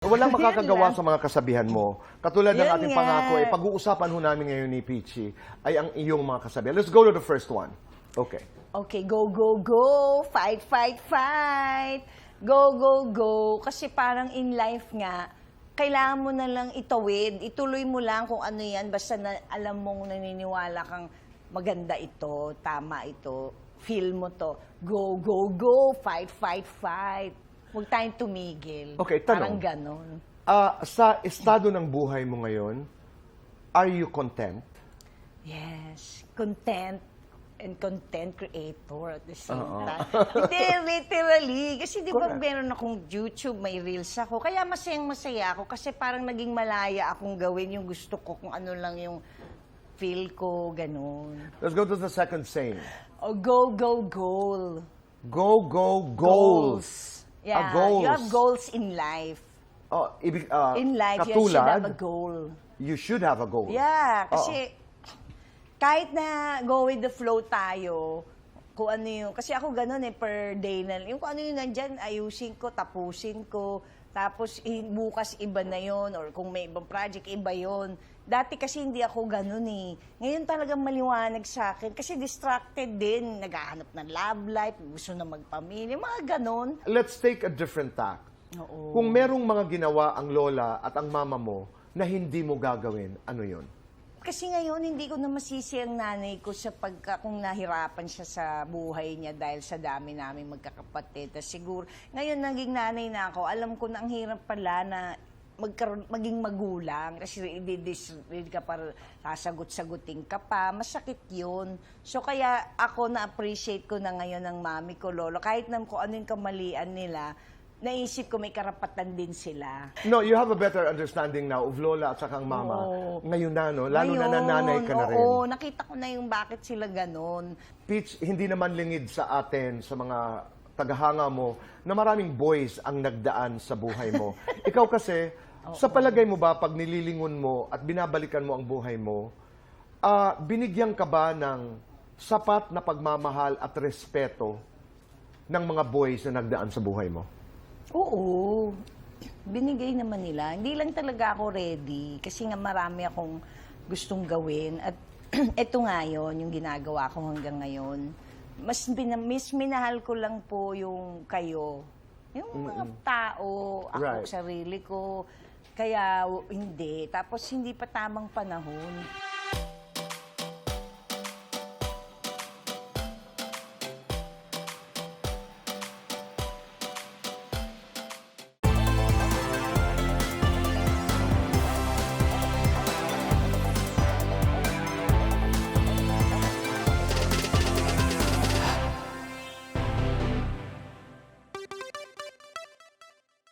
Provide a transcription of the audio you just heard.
Walang makakagawa sa mga kasabihan mo. Katulad ng Yun ating nga. pangako, eh, pag-uusapan ho namin ngayon ni Peachy ay ang iyong mga kasabihan. Let's go to the first one. Okay. Okay, go, go, go. Fight, fight, fight. Go, go, go. Kasi parang in life nga, kailangan mo na lang itawid. Ituloy mo lang kung ano yan. Basta na, alam mong naniniwala kang maganda ito, tama ito, feel mo to. Go, go, go. Fight, fight, fight. Huwag tayong tumigil. Okay, tanong. Parang ganon. Ah, sa estado ng buhay mo ngayon, are you content? Yes, content and content creator at the same Oo. time. Hindi, literally. Kasi di ba Correct. meron akong YouTube, may reels ako. Kaya masayang masaya ako kasi parang naging malaya akong gawin yung gusto ko kung ano lang yung feel ko, ganun. Let's go to the second saying. O go, go, goal. Go, go, goals. Yeah, Ah, goals. you have goals in life. Oh, ibig, ah, In life, you should have a goal. You should have a goal. Yeah, kasi kahit na go with the flow tayo, kung ano yung, kasi ako ganun eh, per day na, yung kung ano yung nandyan, ayusin ko, tapusin ko, tapos bukas iba na yon or kung may ibang project, iba yon Dati kasi hindi ako ganun eh. Ngayon talagang maliwanag sa akin kasi distracted din, naghahanap ng love life, gusto na magpamilya, mga ganun. Let's take a different tack. Oo. Kung merong mga ginawa ang lola at ang mama mo na hindi mo gagawin, ano yon? Kasi ngayon, hindi ko na masisi ang nanay ko sa pagka kung nahirapan siya sa buhay niya dahil sa dami namin magkakapatid. Tas siguro, ngayon naging nanay na ako, alam ko na ang hirap pala na magkaroon, maging magulang. Kasi i-disread ka para sasagot-sagutin ka pa. Masakit yun. So kaya ako na-appreciate ko na ngayon ng mami ko, lolo. Kahit na kung ano yung kamalian nila, naisip ko may karapatan din sila. No, you have a better understanding now of lola at saka ang mama. Oo. Ngayon na, no? Lalo na Ngayon, nananay ka na rin. Oo, nakita ko na yung bakit sila ganon. Peach, hindi naman lingid sa atin, sa mga tagahanga mo, na maraming boys ang nagdaan sa buhay mo. Ikaw kasi, sa palagay mo ba, pag nililingon mo at binabalikan mo ang buhay mo, ah, binigyan ka ba ng sapat na pagmamahal at respeto ng mga boys na nagdaan sa buhay mo? Oo. Binigay naman nila. Hindi lang talaga ako ready kasi nga marami akong gustong gawin at eto nga yun, yung ginagawa ko hanggang ngayon. Mas, bina, mas minahal ko lang po yung kayo. Yung mga tao, ako, Right. sarili ko. Kaya w- hindi. Tapos hindi pa tamang panahon.